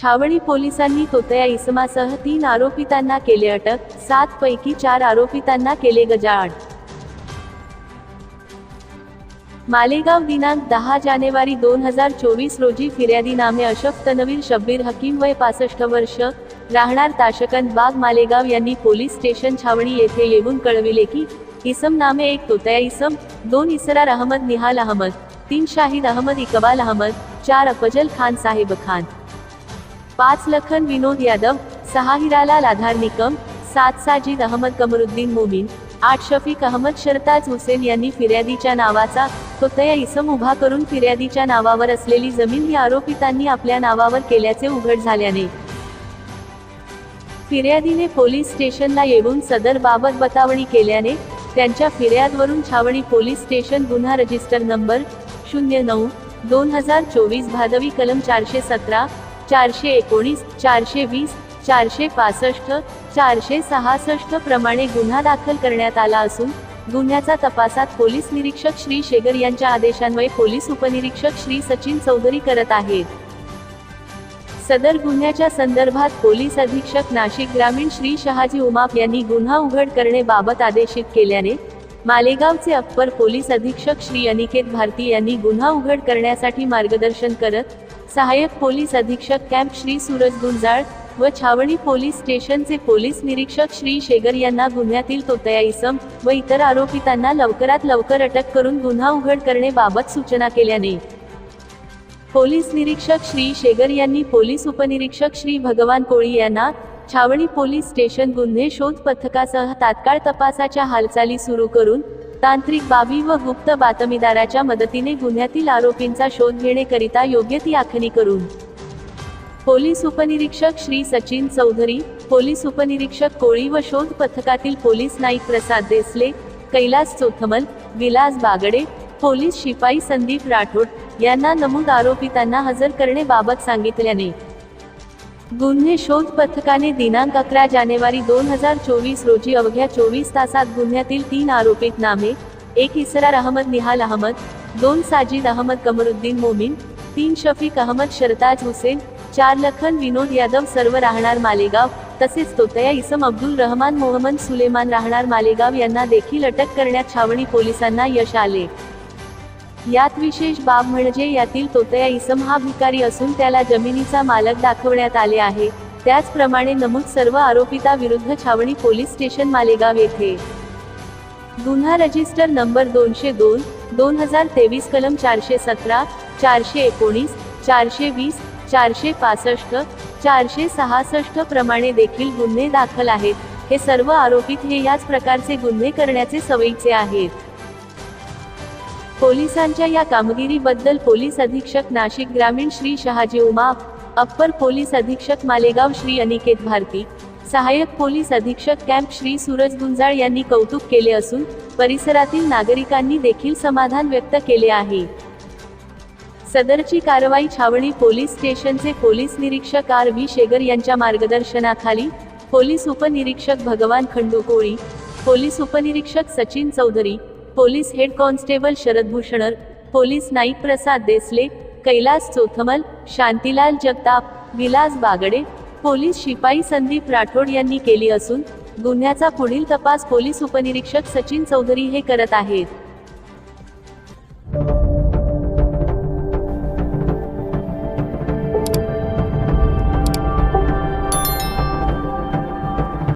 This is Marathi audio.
छावणी पोलिसांनी तोतया इसमासह तीन आरोपितांना केले अटक सात पैकी चार आरोपितांना केले गजाआड. मालेगाव दिनांक दहा जानेवारी दोन हजार चोवीस रोजी फिर्यादी नामे अशफ तनवीर शब्बीर हकीम वय पासष्ट वर्ष राहणार ताशकंद बाग मालेगाव यांनी पोलीस स्टेशन छावणी येथे येऊन कळविले की इसम नामे एक तोतया इसम दोन इसरार अहमद निहाल अहमद तीन शाहिद अहमद इकबाल अहमद चार अफजल खान साहेब खान. पाच लखन विनोद यादव सहा हिरालाल आधार निकम सात साजिद अहमद कमरुद्दीन मोमीन आठ शफीक अहमद शरताज हुसेन यांनी फिर्यादीच्या नावाचा तोतया इसम उभा करून फिर्यादीच्या नावावर असलेली जमीन ही आरोपितांनी आपल्या नावावर केल्याचे उघड झाल्याने. फिर्यादीने पोलीस स्टेशनला येऊन सदर बाबत बतावणी केल्याने त्यांच्या फिर्यादवरून छावणी पोलीस स्टेशन गुन्हा रजिस्टर नंबर शून्य नऊ दोन हजार चोवीस भादवी कलम चारशे सतरा चारशे एकोणीस चारशे वीस चारशे पासष्ट चारशे सहासष्ट प्रमाणे गुन्हा दाखल करण्यात आला असून गुन्ह्याचा तपासात पोलीस निरीक्षक श्री शेगर यांच्या आदेशान्वये पोलीस उपनिरीक्षक श्री सचिन चौधरी करत आहेत. सदर गुन्ह्याच्या संदर्भात पोलीस अधीक्षक नाशिक ग्रामीण श्री शहाजी उमाप यांनी गुन्हा उघड करण्याबाबत आदेशित केल्याने मालेगावचे अप्पर पोलीस अधीक्षक श्री अनिकेत भारती यांनी गुन्हा उघड करण्यासाठी मार्गदर्शन करत सहाय्यक पोलीस अधीक्षक कॅम्प श्री सूरज गुंजाळ व छावणी पोलीस स्टेशनचे पोलीस निरीक्षक श्री शेगर यांना गुन्ह्यातील तोतया इसम व इतर आरोपितांना लवकरात लवकर अटक करून गुन्हा उघड करण्याबाबत सूचना केल्याने. पोलीस निरीक्षक श्री शेगर यांनी पोलीस उपनिरीक्षक श्री भगवान कोळी यांना छावणी पोलीस स्टेशन गुन्हे शोध पथकासह तात्काळ तपासाच्या हालचाली सुरू करून तांत्रिक बाबी व गुप्त बातमीदाराच्या मदतीने गुन्ह्यातील आरोपींचा शोध घेण्याकरिता योग्य ती आखणी करून. पोलीस उपनिरीक्षक श्री सचिन चौधरी पोलीस उपनिरीक्षक कोळी व शोध पथकातील पोलीस नाईक प्रसाद देसले कैलास चोथमल विलास बागडे पोलीस शिपाई संदीप राठोड यांना नमूद आरोपितांना हजर करण्याबाबत सांगितल्याने गुन्हे शोध पथकाने दिनांक अकरा जानेवारी दोन हजार चोवीस रोजी अवघ्या चोवीस तासात गुन्ह्यातील तीन आरोपित नामे एक इसरार अहमद निहाल अहमद दोन साजिद अहमद कमरुद्दीन मोमीन तीन शफीक अहमद शरताज हुसेन चार लखन विनोद यादव सर्व राहणार मालेगाव तसेच तोतया इसम अब्दुल रहमान मोहम्मद सुलेमान राहणार मालेगाव यांना देखील अटक करण्यात छावणी पोलिसांना यश आले. यात विशेष बाब म्हणजे यातील तोतया इसम हा भिकारी असून त्याला जमिनीचा मालक दाखवण्यात आले आहे. त्याचप्रमाणे नमूद सर्व आरोपिताविरुद्ध छावणी पोलीस स्टेशन मालेगाव येथे. गुन्हा रजिस्टर नंबर दोनशे दोन दोन हजार तेवीस कलम चारशे सतरा चारशे एकोणीस चारशे वीस चारशे पासष्ट चारशे सहासष्ट प्रमाणे देखील गुन्हे दाखल आहेत. हे सर्व आरोपित हे याच प्रकारचे गुन्हे करण्याचे सवयीचे आहेत. पोलिसांच्या या कामगिरीबद्दल पोलीस अधीक्षक नाशिक ग्रामीण श्री शहाजी उमा अप्पर पोलीस अधीक्षक मालेगाव श्री अनिकेत भारती सहाय्यक पोलीस अधीक्षक कॅम्प श्री सूरज गुंजाळ यांनी कौतुक केले असून परिसरातील नागरिकांनी देखील समाधान व्यक्त केले आहे. सदरची कारवाई छावणी पोलीस स्टेशनचे पोलीस निरीक्षक आर व्ही शेगर यांच्या मार्गदर्शनाखाली पोलीस उपनिरीक्षक भगवान खंडू कोळी पोलीस उपनिरीक्षक Sachin Chaudhari police head constable Sharad भूषणर police Naik Prasad Desale Kailas Chothmal Shantilal Jagtap Vilas Bagade police शिपाई संदीप राठोड यांनी केली असून गुन्ह्याचा पुढील तपास पोलीस उपनिरीक्षक सचिन चौधरी हे करत आहेत.